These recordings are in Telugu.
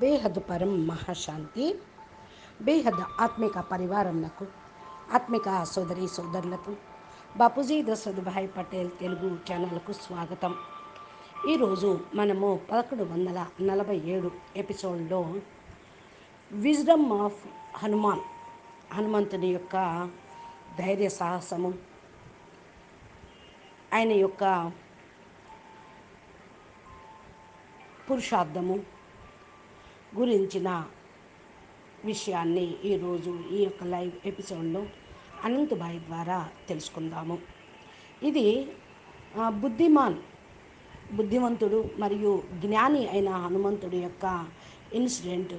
బేహద్ పరం మహాశాంతి. బేహద్ ఆత్మిక పరివారంలకు ఆత్మిక సోదరి సోదరులకు బాపూజీ దశరథ్ భాయ్ పటేల్ తెలుగు ఛానల్కు స్వాగతం. ఈరోజు మనము పదకొండు వందల నలభై ఏడు ఎపిసోడ్లో విజ్డమ్ ఆఫ్ హనుమాన్ హనుమంతుని యొక్క ధైర్య సాహసము ఆయన యొక్క పురుషార్థము గురించిన విషయాన్ని ఈరోజు ఈ యొక్క లైవ్ ఎపిసోడ్లో అనంతబాయి ద్వారా తెలుసుకుందాము. ఇది బుద్ధిమాన్ బుద్ధిమంతుడు మరియు జ్ఞాని అయిన హనుమంతుడి యొక్క ఇన్సిడెంట్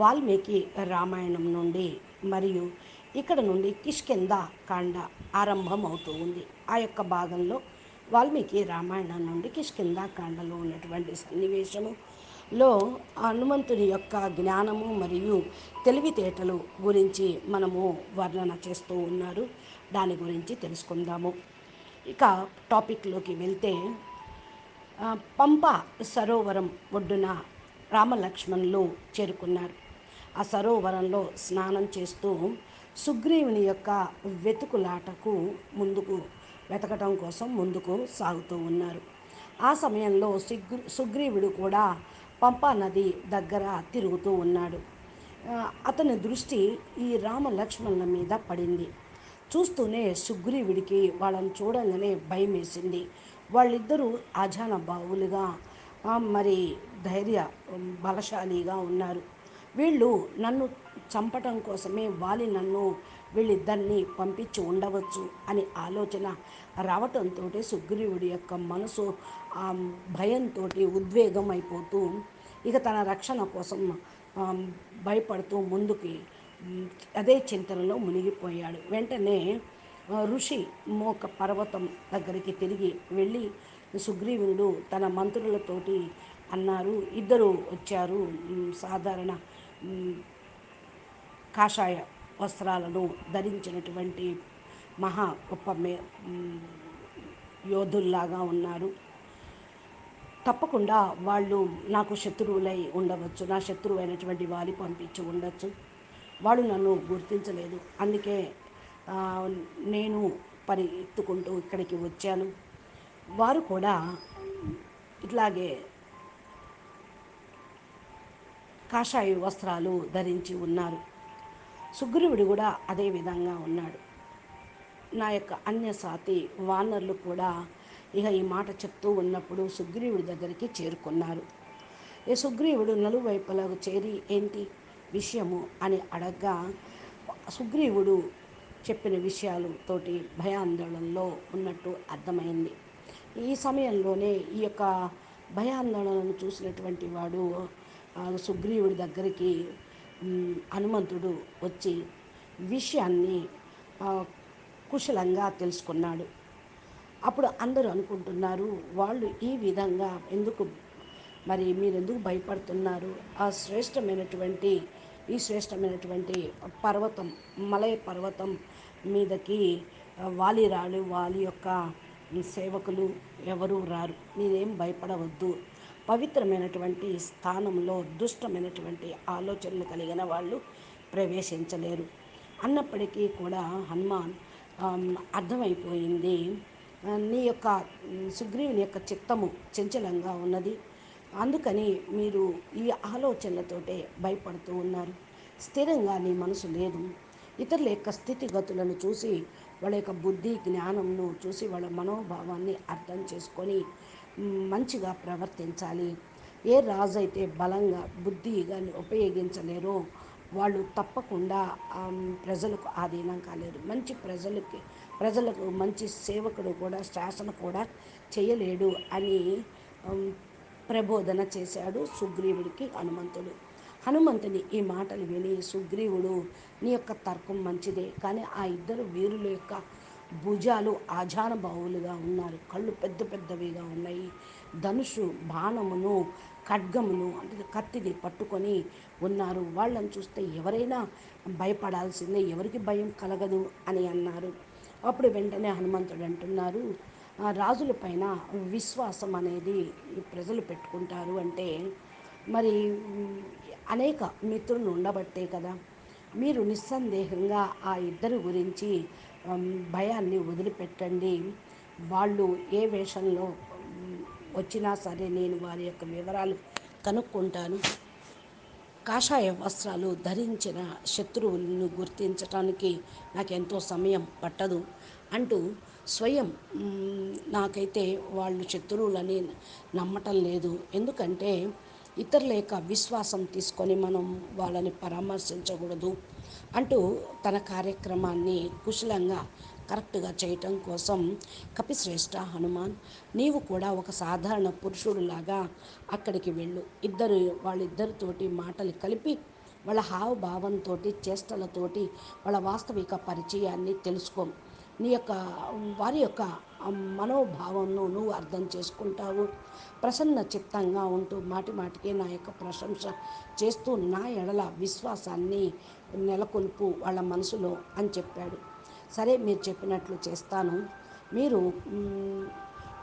వాల్మీకి రామాయణం నుండి మరియు ఇక్కడ నుండి కిష్కింద కాండ ఆరంభం అవుతూ ఉంది. ఆ యొక్క భాగంలో వాల్మీకి రామాయణం నుండి కిష్కింద కాండలో ఉన్నటువంటి సన్నివేశము లో హనుమంతుని యొక్క జ్ఞానము మరియు తెలివితేటలు గురించి మనము వర్ణన చేస్తూ ఉన్నారు. దాని గురించి తెలుసుకుందాము. ఇక టాపిక్లోకి వెళ్తే పంప సరోవరం ఒడ్డున రామలక్ష్మణులు చేరుకున్నారు. ఆ సరోవరంలో స్నానం చేస్తూ సుగ్రీవుని యొక్క వెతుకులాటకు ముందుకు వెతకటం కోసం ముందుకు సాగుతూ ఉన్నారు. ఆ సమయంలో సుగ్రీవుడు కూడా పంపా నది దగ్గర తిరుగుతూ ఉన్నాడు. అతని దృష్టి ఈ రామ లక్ష్మణుల మీద పడింది. చూస్తూనే సుగ్రీవుడికి వాళ్ళని చూడంగానే భయం వేసింది వాళ్ళిద్దరూ ఆజాన బావులుగా మరి ధైర్య బలశాలిగా ఉన్నారు. వీళ్ళు నన్ను చంపటం కోసమే వాలి నన్ను వీళ్ళిద్దరినీ పంపించి ఉండవచ్చు అని ఆలోచన రావటంతో సుగ్రీవుడి యొక్క మనసు ఆ, భయంతో ఉద్వేగం అయిపోతూ ఇక తన రక్షణ కోసం భయపడుతూ ముందుకి అదే చింతనలో మునిగిపోయాడు. వెంటనే ఋషి మోక పర్వతం దగ్గరికి తిరిగి వెళ్ళి సుగ్రీవుడు తన మంత్రులతోటి అన్నారు ఇద్దరు వచ్చారు సాధారణ కాషాయ వస్త్రాలను ధరించినటువంటి మహా గొప్ప మే యోధుల్లాగా ఉన్నారు. తప్పకుండా వాళ్ళు నాకు శత్రువులై ఉండవచ్చు నా శత్రువు అయినటువంటి వారి పంపించి ఉండొచ్చు. వాళ్ళు నన్ను గుర్తించలేదు. అందుకే నేను పరిగెత్తుకుంటూ ఇక్కడికి వచ్చాను. వారు కూడా ఇట్లాగే కాషాయ వస్త్రాలు ధరించి ఉన్నారు. సుగ్రీవుడు కూడా అదే విధంగా ఉన్నాడు. నా యొక్క అన్య సాతి వానర్లు కూడా ఇక ఈ మాట చెప్తూ ఉన్నప్పుడు సుగ్రీవుడి దగ్గరికి చేరుకున్నారు. ఈ సుగ్రీవుడు నలువైపులకు చేరి ఏంటి విషయము అని అడగ్గా సుగ్రీవుడు చెప్పిన విషయాలతోటి భయాందోళనలో ఉన్నట్టు అర్థమైంది. ఈ సమయంలోనే ఈ యొక్క భయాందోళనను చూసినటువంటి వాడు సుగ్రీవుడి దగ్గరికి హనుమంతుడు వచ్చి విషయాన్ని కుశలంగా తెలుసుకున్నాడు. అప్పుడు అందరూ అనుకుంటున్నారు వాళ్ళు ఈ విధంగా ఎందుకు మరి మీరు ఎందుకు భయపడుతున్నారు? ఆ శ్రేష్టమైనటువంటి ఈ శ్రేష్టమైనటువంటి పర్వతం మలయ పర్వతం మీదకి వాలిరాలు వాలి వాలి యొక్క సేవకులు ఎవరు రారు. మీరేం భయపడవద్దు. పవిత్రమైనటువంటి స్థానంలో దుష్టమైనటువంటి ఆలోచనలు కలిగిన వాళ్ళు ప్రవేశించలేరు. అన్నప్పటికీ కూడా హనుమాన్ అర్థమైపోయింది. నీ యొక్క సుగ్రీవుని యొక్క చిత్తము చంచలంగా ఉన్నది. అందుకని మీరు ఈ ఆలోచనలతోటే భయపడుతూ ఉన్నారు. స్థిరంగా నీ మనసు లేదు. ఇతరుల యొక్క స్థితిగతులను చూసి వాళ్ళ యొక్క బుద్ధి జ్ఞానంను చూసి వాళ్ళ మనోభావాన్ని అర్థం చేసుకొని మంచిగా ప్రవర్తించాలి. ఏ రాజు అయితే బలంగా బుద్ధిగా ఉపయోగించలేరో వాళ్ళు తప్పకుండా ప్రజలకు ఆధీనం కాలేరు. మంచి ప్రజలకి ప్రజలకు మంచి సేవకుడు కూడా శాసన కూడా చేయలేడు అని ప్రబోధన చేశాడు సుగ్రీవుడికి హనుమంతుడు. హనుమంతుని ఈ మాటలు విని సుగ్రీవుడు నీ యొక్క తర్కం మంచిదే కానీ ఆ ఇద్దరు వీరుల యొక్క భుజాలు ఆజాన బాహువులుగా ఉన్నారు. కళ్ళు పెద్ద పెద్దవిగా ఉన్నాయి. ధనుషు బాణమును ఖడ్గమును అంటే కత్తిని పట్టుకొని ఉన్నారు. వాళ్ళని చూస్తే ఎవరైనా భయపడాల్సిందే ఎవరికి భయం కలగదు అని అన్నారు. అప్పుడు వెంటనే హనుమంతుడు అంటున్నారు రాజుల పైన విశ్వాసం అనేది ప్రజలు పెట్టుకుంటారు అంటే మరి అనేక మిత్రులు ఉండబట్టే కదా. మీరు నిస్సందేహంగా ఆ ఇద్దరి గురించి భయాన్ని వదిలిపెట్టండి. వాళ్ళు ఏ వేషంలో వచ్చినా సరే నేను వారి యొక్క వివరాలు కనుక్కుంటాను. కాషాయ వస్త్రాలు ధరించిన శత్రువులను గుర్తించటానికి నాకెంతో సమయం పట్టదు అంటూ స్వయం నాకైతే వాళ్ళు శత్రువులని నమ్మటం లేదు. ఎందుకంటే ఇతరుల యొక్క విశ్వాసం తీసుకొని మనం వాళ్ళని పరామర్శించకూడదు. అంటూ తన కార్యక్రమాన్ని కుశలంగా కరెక్ట్గా చేయటం కోసం కపిశ్రేష్ఠ హనుమాన్ నీవు కూడా ఒక సాధారణ పురుషుడులాగా అక్కడికి వెళ్ళు. ఇద్దరు వాళ్ళిద్దరితోటి మాటలు కలిపి వాళ్ళ హావభావంతో చేష్టలతోటి వాళ్ళ వాస్తవిక పరిచయాన్ని తెలుసుకో. నీ యొక్క వారి యొక్క మనోభావంను నువ్వు అర్థం చేసుకుంటావు. ప్రసన్న చిత్తంగా ఉంటూ మాటి మాటికే నా యొక్క ప్రశంస చేస్తూ నా ఎడల విశ్వాసాన్ని నెలకొల్పు వాళ్ళ మనసులో అని చెప్పాడు. సరే మీరు చెప్పినట్లు చేస్తాను. మీరు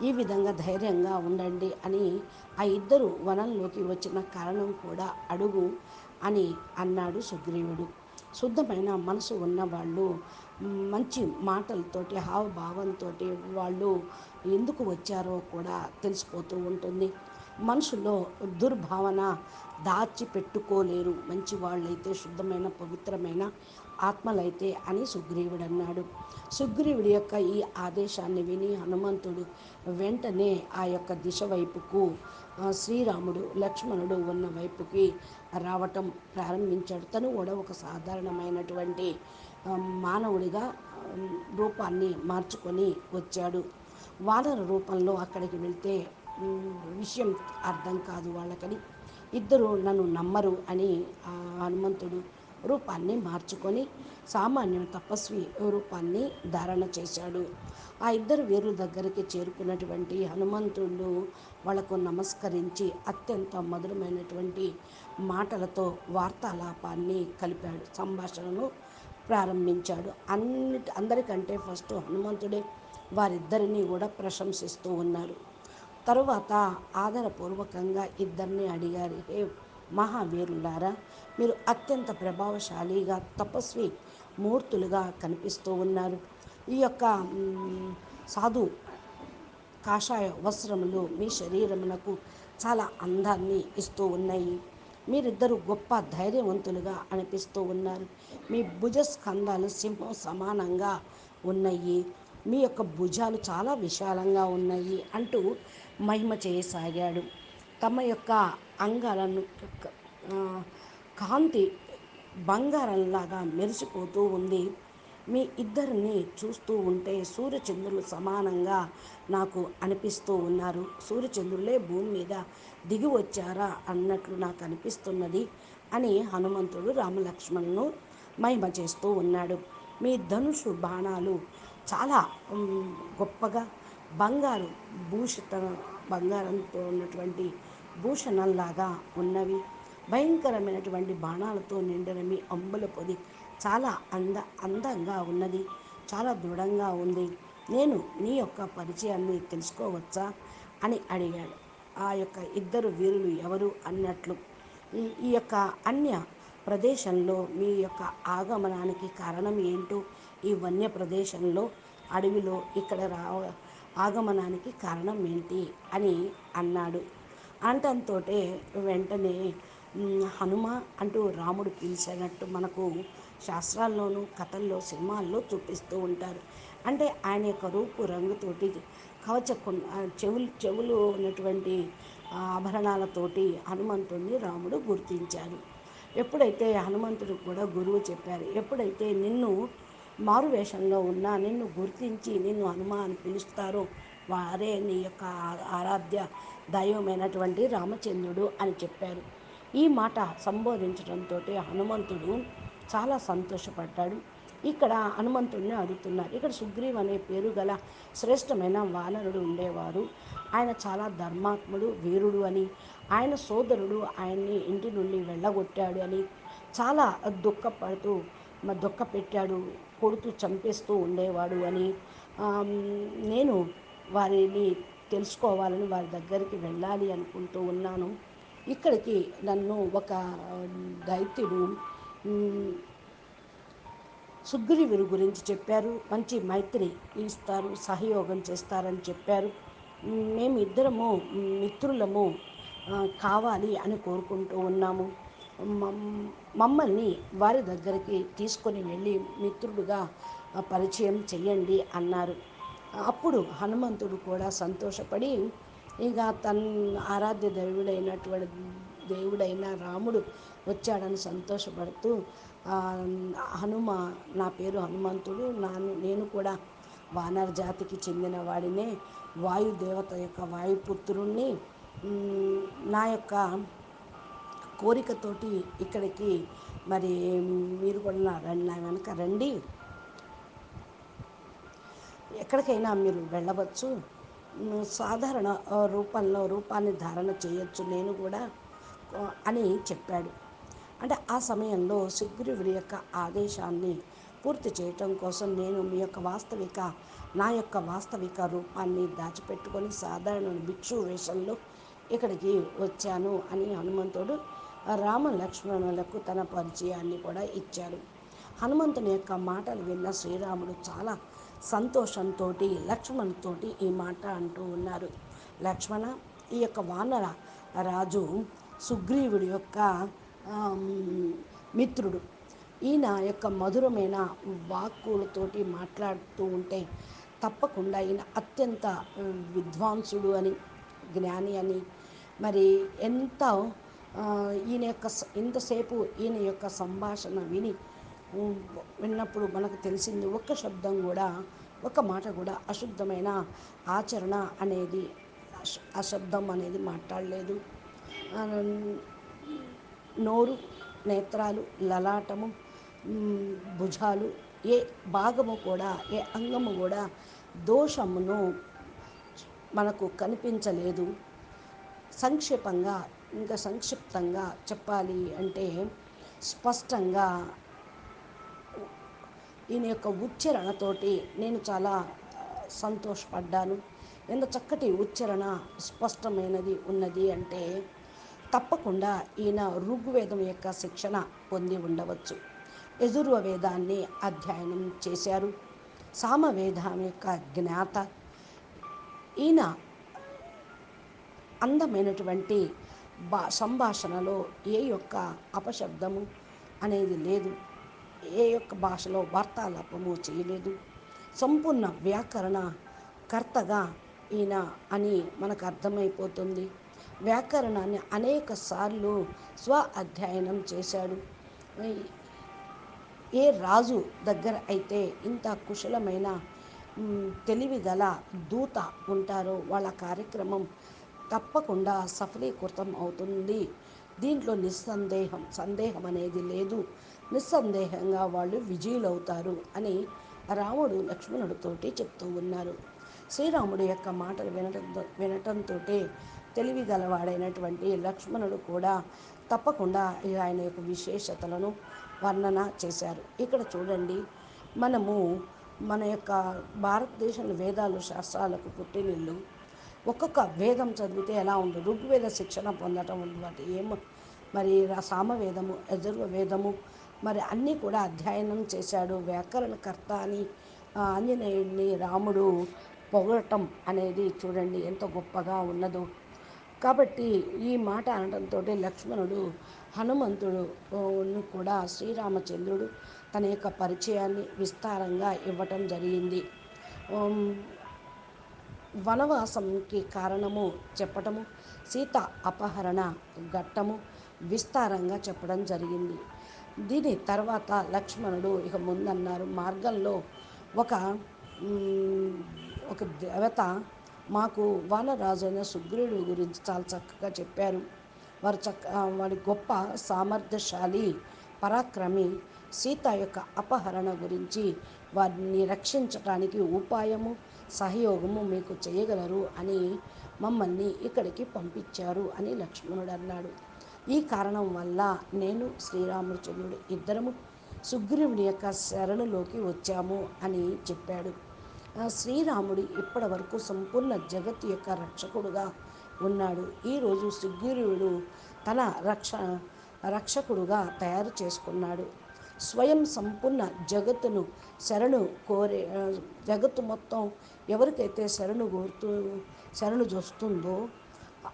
ఈ విధంగా ధైర్యంగా ఉండండి అని ఆ ఇద్దరు వనంలోకి వచ్చిన కారణం కూడా అడుగు అని అన్నాడు సుగ్రీవుడు. శుద్ధమైన మనసు ఉన్నవాళ్ళు మంచి మాటలతోటి హావభావంతో వాళ్ళు ఎందుకు వచ్చారో కూడా తెలిసిపోతూ ఉంటుంది. మనసులో దుర్భావన దాచి పెట్టుకోలేరు మంచి వాళ్ళైతే శుద్ధమైన పవిత్రమైన ఆత్మలైతే అని సుగ్రీవుడు అన్నాడు. సుగ్రీవుడి యొక్క ఈ ఆదేశాన్ని విని హనుమంతుడు వెంటనే ఆ యొక్క దిశ వైపుకు శ్రీరాముడు లక్ష్మణుడు ఉన్న వైపుకి రావటం ప్రారంభించాడు. తను కూడా ఒక సాధారణమైనటువంటి మానవుడిగా రూపాన్ని మార్చుకొని వచ్చాడు. వానర రూపంలో అక్కడికి వెళ్తే విషయం అర్థం కాదు వాళ్ళకని. ఇద్దరు నన్ను నమ్మరు అని హనుమంతుడు రూపాన్ని మార్చుకొని సామాన్య తపస్వి రూపాన్ని ధారణ చేశాడు. ఆ ఇద్దరు వీరుల దగ్గరికి చేరుకున్నటువంటి హనుమంతుడు వాళ్ళకు నమస్కరించి అత్యంత మధురమైనటువంటి మాటలతో వార్తాలాపాన్ని కలిపాడు. సంభాషణను ప్రారంభించాడు. అన్నిటి అందరికంటే ఫస్ట్ హనుమంతుడే వారిద్దరిని కూడా ప్రశంసిస్తూ ఉన్నారు. తరువాత ఆదరపూర్వకంగా ఇద్దరిని అడిగారు హే మహావీరులారా మీరు అత్యంత ప్రభావశాలిగా తపస్వి మూర్తులుగా కనిపిస్తూ ఉన్నారు. ఈ యొక్క సాధు కాషాయ వస్త్రములు మీ శరీరమునకు చాలా అందాన్ని ఇస్తూ ఉన్నాయి. మీరిద్దరు గొప్ప ధైర్యవంతులుగా అనిపిస్తూ ఉన్నారు. మీ భుజస్కంధాలు సింహం సమానంగా ఉన్నాయి. మీ యొక్క భుజాలు చాలా విశాలంగా ఉన్నాయి అంటూ మహిమ చేయసాగాడు. తమ యొక్క అంగాలను కాంతి బంగారంలాగా మెరిసిపోతూ ఉంది. మీ ఇద్దరిని చూస్తూ ఉంటే సూర్యచంద్రులు సమానంగా నాకు అనిపిస్తూ ఉన్నారు. సూర్యచంద్రులే భూమి మీద దిగి వచ్చారా అన్నట్లు నాకు అనిపిస్తున్నది అని హనుమంతుడు రామలక్ష్మణ్ను మహిమ చేస్తూ ఉన్నాడు. మీ ధనుషు బాణాలు చాలా గొప్పగా బంగారు భూషిత బంగారంతో ఉన్నటువంటి భూషణంలాగా ఉన్నవి. భయంకరమైనటువంటి బాణాలతో నిండిన మీ అంబుల పొది చాలా అంద అందంగా ఉన్నది. చాలా దృఢంగా ఉంది. నేను నీ యొక్క పరిచయాన్ని తెలుసుకోవచ్చా? అని అడిగాడు. ఆ యొక్క ఇద్దరు వీరులు ఎవరు అన్నట్లు ఈ యొక్క అన్య ప్రదేశంలో మీ యొక్క ఆగమనానికి కారణం ఏంటో ఈ వన్య ప్రదేశంలో అడవిలో ఇక్కడ రా ఆగమనానికి కారణం ఏంటి? అని అన్నాడు. అంటంతో వెంటనే హనుమ అంటూ రాముడు పిలిచినట్టు మనకు శాస్త్రాల్లోనూ కథల్లో సినిమాల్లో చూపిస్తూ ఉంటారు. అంటే ఆయన యొక్క రూపు రంగుతోటి కవచ ఆ చెవులు చెవులు ఉన్నటువంటి ఆభరణాలతోటి హనుమంతుడిని రాముడు గుర్తించారు. ఎప్పుడైతే హనుమంతుడు కూడా గురువు చెప్పారు ఎప్పుడైతే నిన్ను మారువేషంలో ఉన్నా నిన్ను గుర్తించి నిన్ను హనుమ అని పిలుస్తారో వారే నీ యొక్క ఆరాధ్య దైవమైనటువంటి రామచంద్రుడు అని చెప్పారు. ఈ మాట సంబోధించడంతో హనుమంతుడు చాలా సంతోషపడ్డాడు. ఇక్కడ హనుమంతుడిని అడుగుతున్నారు. ఇక్కడ సుగ్రీవ్ అనే పేరు గల శ్రేష్టమైన వానరుడు ఉండేవారు. ఆయన చాలా ధర్మాత్ముడు వీరుడు అని ఆయన సోదరుడు ఆయన్ని ఇంటి నుండి వెళ్ళగొట్టాడు అని చాలా దుఃఖపడుతూ దుఃఖ పెట్టాడు కొడుతూ చంపేస్తూ ఉండేవాడు అని. నేను వారిని తెలుసుకోవాలని వారి దగ్గరికి వెళ్ళాలి అనుకుంటూ ఉన్నాను. ఇక్కడికి నన్ను ఒక దైత్యుడు సుగ్రీవుని గురించి చెప్పారు. మంచి మైత్రి ఇస్తారు సహయోగం చేస్తారని చెప్పారు. మేము ఇద్దరము మిత్రులము కావాలి అని కోరుకుంటూ ఉన్నాము. మమ్మల్ని వారి దగ్గరికి తీసుకొని వెళ్ళి మిత్రుడుగా పరిచయం చెయ్యండి అన్నారు. అప్పుడు హనుమంతుడు కూడా సంతోషపడి ఇక తన ఆరాధ్య దేవుడైనటువంటి దేవుడైన రాముడు వచ్చాడని సంతోషపడుతూ హనుమ నా పేరు హనుమంతుడు నాను నేను కూడా వానర జాతికి చెందిన వాడినే వాయుదేవత యొక్క వాయుపుత్రుణ్ణి నా యొక్క కోరికతోటి ఇక్కడికి మరి మీరు కూడా నా నా వెనక రండి. ఎక్కడికైనా మీరు వెళ్ళవచ్చు. సాధారణ రూపంలో రూపాన్ని ధారణ చేయొచ్చు నేను కూడా అని చెప్పాడు. అంటే ఆ సమయంలో సుగ్రీవుడి యొక్క ఆదేశాన్ని పూర్తి చేయటం కోసం నేను మీ యొక్క వాస్తవిక నా యొక్క వాస్తవిక రూపాన్ని దాచిపెట్టుకొని సాధారణ భిక్షు వేషంలో ఇక్కడికి వచ్చాను అని హనుమంతుడు రామ లక్ష్మణులకు తన పరిచయాన్ని కూడా ఇచ్చాడు. హనుమంతుని యొక్క మాటలు విన్న శ్రీరాముడు చాలా సంతోషంతో లక్ష్మణ్తో ఈ మాట అంటూ ఉన్నారు. లక్ష్మణ ఈ యొక్క వానర రాజు సుగ్రీవుడి యొక్క మిత్రుడు. ఈయన యొక్క మధురమైన వాక్కులతోటి మాట్లాడుతూ ఉంటే తప్పకుండా ఈయన అత్యంత విద్వాంసుడు అని జ్ఞాని అని. మరి ఎంత ఈయన యొక్క ఇంతసేపు ఈయన యొక్క సంభాషణ విని విన్నప్పుడు మనకు తెలిసింది ఒక్క శబ్దం కూడా ఒక మాట కూడా అశుద్ధమైన ఆచరణ అనేది అశబ్దం అనేది మాట్లాడలేదు. నోరు నేత్రాలు లలాటము భుజాలు ఏ భాగము కూడా ఏ అంగము కూడా దోషమును మనకు కనిపించలేదు. సంక్షేపంగా ఇంకా సంక్షిప్తంగా చెప్పాలి అంటే స్పష్టంగా ఈయన యొక్క ఉచ్చరణతోటి నేను చాలా సంతోషపడ్డాను. ఎంత చక్కటి ఉచ్చరణ స్పష్టమైనది ఉన్నది అంటే తప్పకుండా ఈయన ఋగ్వేదం యొక్క శిక్షణ పొంది ఉండవచ్చు. యజుర్వ వేదాన్ని అధ్యయనం చేశారు. సామవేదం యొక్క జ్ఞాత. ఈయన అందమైనటువంటి బా సంభాషణలో ఏ యొక్క అపశబ్దము అనేది లేదు. ఏ యొక్క భాషలో వార్తాలాపము చేయలేదు. సంపూర్ణ వ్యాకరణ కర్తగా ఈయన అని మనకు అర్థమైపోతుంది. వ్యాకరణాన్ని అనేక సార్లు స్వ అధ్యయనం చేశాడు. ఏ రాజు దగ్గర అయితే ఇంత కుశలమైన తెలివిగల దూత ఉంటారో వాళ్ళ కార్యక్రమం తప్పకుండా సఫలీకృతం అవుతుంది. దీంట్లో నిస్సందేహం సందేహం అనేది లేదు. నిస్సందేహంగా వాళ్ళు విజయులవుతారు అని రాముడు లక్ష్మణుడితోటి చెప్తూ ఉన్నారు. శ్రీరాముడి యొక్క మాటలు వినటంతో వినటంతో తెలివి గలవాడైనటువంటి లక్ష్మణుడు కూడా తప్పకుండా ఆయన యొక్క విశేషతలను వర్ణన చేశారు. ఇక్కడ చూడండి మనము మన యొక్క భారతదేశంలో వేదాలు శాస్త్రాలకు పుట్టినిల్లు. ఒక్కొక్క వేదం చదివితే ఎలా ఉంటుంది ఋగ్వేద శిక్షణ పొందటం వాటి ఏమో మరి సామవేదము యజుర్వ వేదము మరి అన్నీ కూడా అధ్యయనం చేశాడు. వ్యాకరణకర్త అని ఆంజనేయుడిని రాముడు పొగడటం అనేది చూడండి ఎంత గొప్పగా ఉన్నదో. కాబట్టి ఈ మాట అనడంతో లక్ష్మణుడు హనుమంతుడు కూడా శ్రీరామచంద్రుడు తన యొక్క పరిచయాన్ని విస్తారంగా ఇవ్వటం జరిగింది. వనవాసంకి కారణము చెప్పటము సీత అపహరణ ఘట్టము విస్తారంగా చెప్పడం జరిగింది. దీని తర్వాత లక్ష్మణుడు ఇక ముందన్నారు మార్గంలో ఒక ఒక దేవత మాకు వానరాజైన సుగ్రీవుడి గురించి చాలా చక్కగా చెప్పారు. వారు చక్క వాడి గొప్ప సామర్థ్యశాలి పరాక్రమి సీత యొక్క అపహరణ గురించి వారిని రక్షించటానికి ఉపాయము సహయోగము మీకు చేయగలరు అని మమ్మల్ని ఇక్కడికి పంపించారు అని లక్ష్మణుడు అన్నాడు. ఈ కారణం వల్ల నేను శ్రీరామచంద్రుడు ఇద్దరము సుగ్రీవుని యొక్క శరణులోకి వచ్చాము అని చెప్పాడు. శ్రీరాముడు ఇప్పటి వరకు సంపూర్ణ జగత్ యొక్క రక్షకుడుగా ఉన్నాడు. ఈరోజు సుగ్రీవుడు తన రక్ష రక్షకుడుగా తయారు చేసుకున్నాడు. స్వయం సంపూర్ణ జగత్తును శరణు కోరే జగత్తు మొత్తం ఎవరికైతే శరణు కోరుతూ శరణు జొస్తుందో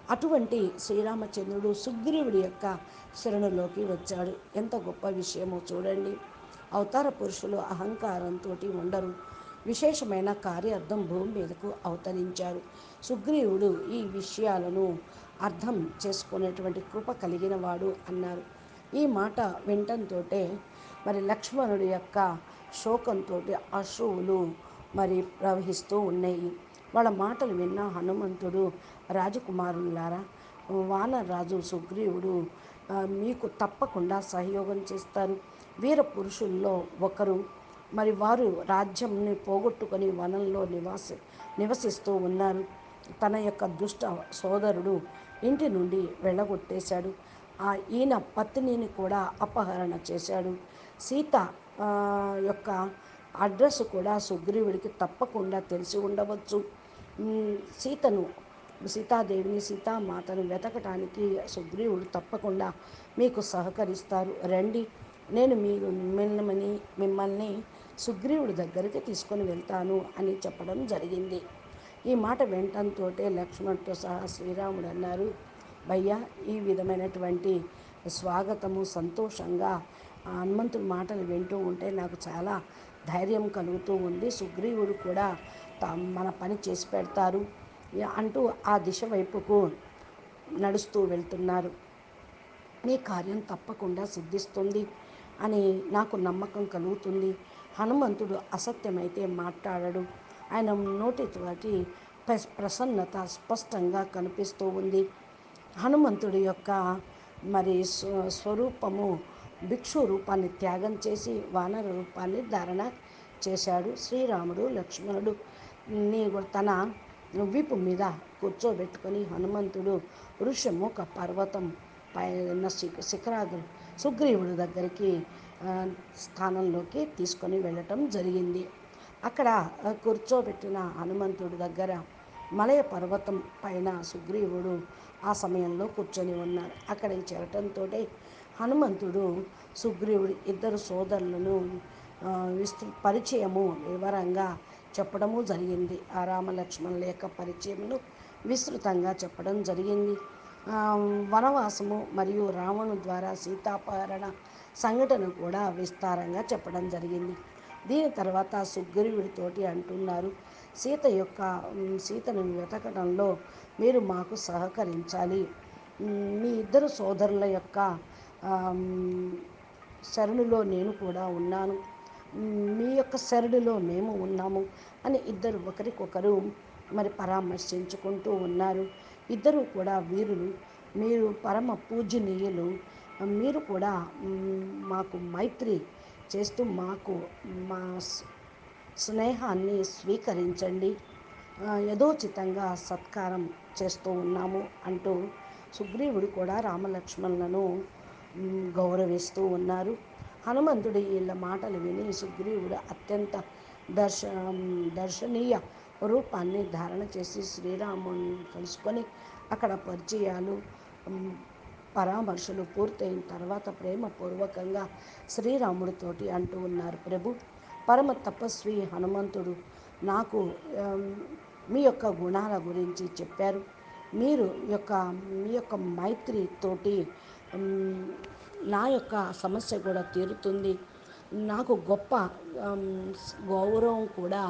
అటువంటి శ్రీరామచంద్రుడు సుగ్రీవుడి యొక్క శరణులోకి వచ్చాడు. ఎంత గొప్ప విషయమో చూడండి. అవతార పురుషులు అహంకారంతో ఉండరు. విశేషమైన కార్యార్థం భూమి మీదకు అవతరించారు. సుగ్రీవుడు ఈ విషయాలను అర్థం చేసుకునేటువంటి కృప కలిగిన వాడు అన్నారు. ఈ మాట వినటంతో మరి లక్ష్మణుడి యొక్క శోకంతో అశ్రువులు మరి ప్రవహిస్తూ ఉన్నాయి. వాళ్ళ మాటలు విన్న హనుమంతుడు రాజకుమారులారా వానరాజు సుగ్రీవుడు మీకు తప్పకుండా సహయోగం చేస్తారు. వీర పురుషుల్లో ఒకరు మరి వారు రాజ్యంని పోగొట్టుకొని వనంలో నివాస నివసిస్తూ ఉన్నారు. తన యొక్క దుష్ట సోదరుడు ఇంటి నుండి వెళ్ళగొట్టేశాడు. ఆ ఈయన పత్నిని కూడా అపహరణ చేశాడు. సీత యొక్క అడ్రస్ కూడా సుగ్రీవుడికి తప్పకుండా తెలిసి ఉండవచ్చు. సీతను సీతాదేవిని సీతామాతను వెతకటానికి సుగ్రీవుడు తప్పకుండా మీకు సహకరిస్తారు. రండి నేను మీరు మిమ్మల్ని మిమ్మల్ని సుగ్రీవుడి దగ్గరికి తీసుకొని వెళ్తాను అని చెప్పడం జరిగింది. ఈ మాట వినటంతో లక్ష్మణ్తో సహా శ్రీరాముడు అన్నారు భయ్యా ఈ విధమైనటువంటి స్వాగతము సంతోషంగా ఆ హనుమంతుడి మాటలు వింటూ ఉంటే నాకు చాలా ధైర్యం కలుగుతూ ఉంది. సుగ్రీవుడు కూడా త మన పని చేసి పెడతారు అంటూ ఆ దిశ వైపుకు నడుస్తూ వెళ్తున్నారు. నీ కార్యం తప్పకుండా సిద్ధిస్తుంది అని నాకు నమ్మకం కలుగుతుంది. హనుమంతుడు అసత్యమైతే మాట్లాడడు. ఆయన నోటితోటి ప్ర- ప్రసన్నత స్పష్టంగా కనిపిస్తూ ఉంది. హనుమంతుడి యొక్క మరి స్వ- స్వరూపము భిక్షు రూపాన్ని త్యాగం చేసి వానర రూపాన్ని ధారణ చేశాడు. శ్రీరాముడు లక్ష్మణుడు నీ తన వీపు మీద కూర్చోబెట్టుకొని హనుమంతుడు ఋషముఖ పర్వతం పైన శి- సుగ్రీవుడి దగ్గరికి స్థానంలోకి తీసుకొని వెళ్ళటం జరిగింది. అక్కడ కూర్చోబెట్టిన హనుమంతుడి దగ్గర మలయ పర్వతం పైన సుగ్రీవుడు ఆ సమయంలో కూర్చొని ఉన్నారు. అక్కడికి చేరటంతో హనుమంతుడు సుగ్రీవుడి ఇద్దరు సోదరులను విస్తృ పరిచయము వివరంగా చెప్పడము జరిగింది. ఆ రామలక్ష్మణుల యొక్క పరిచయమును విస్తృతంగా చెప్పడం జరిగింది. వనవాసము మరియు రావణు ద్వారా సీతాపహరణ సంఘటన కూడా విస్తారంగా చెప్పడం జరిగింది. దీని తర్వాత సుగ్రీవుడితోటి అంటున్నారు సీత యొక్క సీతను వెతకడంలో మీరు మాకు సహకరించాలి. మీ ఇద్దరు సోదరుల యొక్క శరణులో నేను కూడా ఉన్నాను. మీ యొక్క శరణులో మేము ఉన్నాము అని ఇద్దరు ఒకరికొకరు మరి పరామర్శించుకుంటూ ఉన్నారు. ఇద్దరు కూడా వీరులు మీరు పరమ పూజనీయులు మీరు కూడా మాకు మైత్రి చేస్తూ మాకు మా స్నేహాన్ని స్వీకరించండి. యథోచితంగా సత్కారం చేస్తూ ఉన్నాము అంటూ సుగ్రీవుడు కూడా రామలక్ష్మణులను గౌరవిస్తూ ఉన్నారు. హనుమంతుడి వీళ్ళ మాటలు విని సుగ్రీవుడు అత్యంత దర్శ దర్శనీయ రూపాన్ని ధారణ చేసి శ్రీరాముని కలుసుకొని అక్కడ పరిచయాలు పరామర్శలు పూర్తయిన తర్వాత ప్రేమపూర్వకంగా శ్రీరాముడితోటి అంటూ ఉన్నారు. ప్రభు పరమ తపస్వి హనుమంతుడు నాకు మీ యొక్క గుణాల గురించి చెప్పారు. మీరు యొక్క మీ యొక్క మైత్రితోటి నా యొక్క సమస్య కూడా తీరుతుంది. నాకు గొప్ప గౌరవం కూడా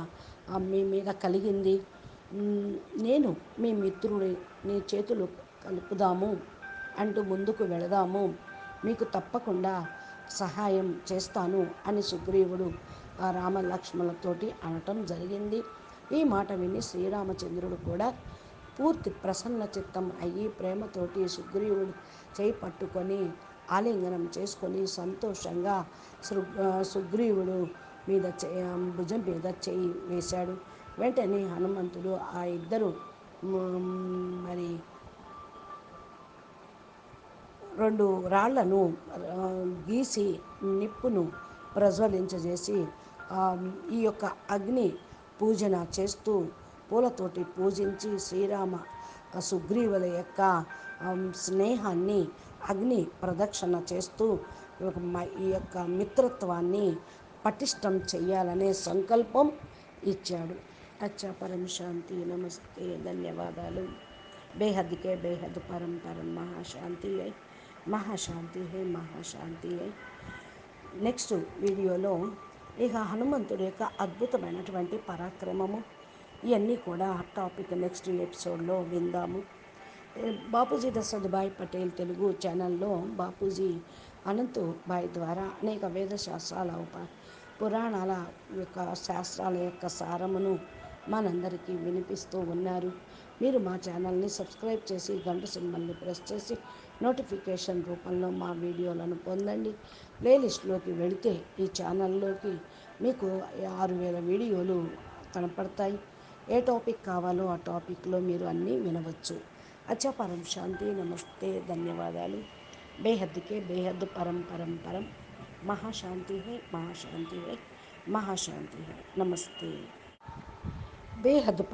మీ మీద కలిగింది. నేను మీ మిత్రుడి నీ చేతులు కలుపుదాము. అంటూ ముందుకు వెళదాము. మీకు తప్పకుండా సహాయం చేస్తాను అని సుగ్రీవుడు ఆ రామలక్ష్మణులతోటి అనటం జరిగింది. ఈ మాట విని శ్రీరామచంద్రుడు కూడా పూర్తి ప్రసన్న చిత్తం అయ్యి ప్రేమతోటి సుగ్రీవుడు చేయి పట్టుకొని ఆలింగనం చేసుకొని సంతోషంగా సుగ్రీవుడు మీద భుజం మీద చేయి వేశాడు. వెంటనే హనుమంతుడు ఆ ఇద్దరు మరి రెండు రాళ్ళను గీసి నిప్పును ప్రజ్వలించజేసి ఈ యొక్క అగ్ని పూజన చేస్తూ పూలతోటి పూజించి శ్రీరామ సుగ్రీవుల యొక్క స్నేహాన్ని అగ్ని ప్రదక్షిణ చేస్తూ ఈ యొక్క మిత్రత్వాన్ని పటిష్టం చేయాలనే సంకల్పం ఇచ్చాడు. అచ్చా పరం శాంతి నమస్తే ధన్యవాదాలు. బేహద్కే బేహద్ పరం పరం మహాశాంతి. అయి మహాశాంతి హే మహాశాంతి. నెక్స్ట్ వీడియోలో ఇక హనుమంతుడి యొక్క అద్భుతమైనటువంటి పరాక్రమము ఇవన్నీ కూడా టాపిక్ నెక్స్ట్ ఎపిసోడ్లో విందాము. బాపూజీ దశరథ్ భాయ్ పటేల్ తెలుగు ఛానల్లో బాపూజీ అనంతు భాయ్ ద్వారా అనేక వేద శాస్త్రాల పురాణాల యొక్క శాస్త్రాల యొక్క సారమును మనందరికీ వినిపిస్తూ ఉన్నారు. మీరు మా ఛానల్ని సబ్స్క్రైబ్ చేసి గంట సింబల్ని ప్రెస్ చేసి నోటిఫికేషన్ రూపంలో మా వీడియోలను పొందండి. ప్లేలిస్ట్లోకి వెళితే ఈ ఛానల్లోకి మీకు ఆరు వేల వీడియోలు కనపడతాయి. ఏ టాపిక్ కావాలో ఆ టాపిక్లో మీరు అన్నీ వినవచ్చు. అచ్చా పరం శాంతి నమస్తే ధన్యవాదాలు. బేహద్కే బేహద్ పరం పరం పరం. మహాశాంతి హై మహాశాంతి హై మహాశాంతి హై. నమస్తే. బేహద్ పరం